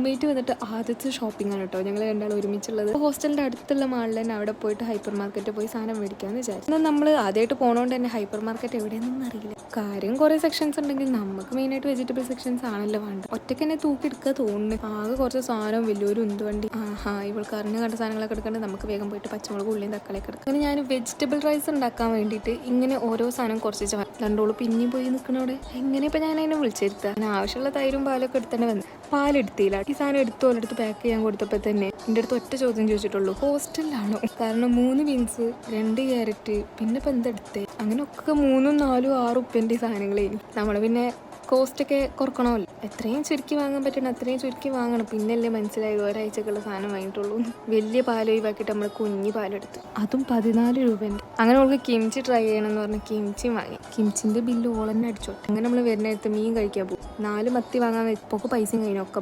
Roommate വന്നിട്ട് ആദ്യത്തെ shopping ആണ് കേട്ടോ. ഞങ്ങൾ രണ്ടാൾ ഒരുമിച്ചുള്ളത്. ഹോസ്റ്റലിന്റെ അടുത്തുള്ള മാളിൽ തന്നെ അവിടെ പോയിട്ട് ഹൈപ്പർ മാർക്കറ്റ് പോയി സാധനം മേടിക്കാമെന്ന് വിചാരിച്ചു. എന്നാൽ നമ്മൾ ആദ്യമായിട്ട് പോണോണ്ട് തന്നെ ഹൈപ്പർ മാർക്കറ്റ് എവിടെയെന്നൊന്നും അറിയില്ല. കാര്യം കുറേ സെക്ഷൻസ് ഉണ്ടെങ്കിൽ നമുക്ക് മെയിൻ ആയിട്ട് വെജിറ്റബിൾ സെക്ഷൻസ് ആണല്ലോ വേണ്ട ഒറ്റയ്ക്ക് തന്നെ തൂക്കി എടുക്കുക തോന്നുന്നു. ആകെ കുറച്ച് സാധനം വലിയൊരു ഉന്തുവണ്ടി. ആഹാ ഇവൾക്ക് അറിഞ്ഞ കണ്ട സാധനങ്ങളൊക്കെ എടുക്കേണ്ടത് നമുക്ക് വേഗം പോയിട്ട് പച്ചമുളക് ഉള്ളിയും തക്കാളിയൊക്കെ എടുക്കാം. അങ്ങനെ ഞാൻ വെജിറ്റബിൾ റൈസ് ഉണ്ടാക്കാൻ വേണ്ടിയിട്ട് ഇങ്ങനെ ഓരോ സാധനം കുറച്ച് രണ്ടോളം പിന്നെയും പോയി നിൽക്കണോടെ എങ്ങനെ ഇപ്പം ഞാൻ അതിനെ വിളിച്ചിരുത്താം ആവശ്യമുള്ള തൈരും പാലൊക്കെ എടുത്തേണ്ടി വന്നു. പാലെടുത്തില്ല. ഈ സാധനം എടുത്തു ഓലെടുത്ത് പാക്ക് ചെയ്യാൻ കൊടുത്തപ്പോൾ തന്നെ എന്റെ അടുത്ത് ഒറ്റ ചോദ്യം ചോദിച്ചിട്ടുള്ളൂ. ഹോസ്റ്റലിലാണോ കാരണം മൂന്ന് ബീൻസ് രണ്ട് ക്യാരറ്റ് പിന്നെ ഇപ്പം എന്തെടുത്തേ അങ്ങനെയൊക്കെ മൂന്നും നാലും ആറും ഉപ്പന്റെ സാധനങ്ങളേ. നമ്മൾ പിന്നെ കോസ്റ്റൊക്കെ കുറക്കണമല്ലോ. എത്രയും ചുരുക്കി വാങ്ങാൻ പറ്റണം അത്രയും ചുരുക്കി വാങ്ങണം. പിന്നല്ലേ മനസ്സിലായത് ഒരാഴ്ചക്കുള്ള സാധനം വാങ്ങിയിട്ടുള്ളൂ. വലിയ പാൽ ഒഴിവാക്കിയിട്ട് നമ്മൾ കുഞ്ഞി പാലെടുത്തു അതും പതിനാല് രൂപേന്റെ. അങ്ങനെ അവൾക്ക് കിംച്ചി ട്രൈ ചെയ്യണം എന്ന് പറഞ്ഞ് കിംച്ചി വാങ്ങി. കിംച്ചിന്റെ ബില്ല് ഓളന്നെ അടിച്ചോട്ടെ. അങ്ങനെ നമ്മൾ വരുന്നിടത്ത് മീൻ കഴിക്കാൻ പോകും. നാല് മത്തി വാങ്ങാൻ ഇപ്പോൾ പൈസയും കഴിഞ്ഞു. ഒക്കെ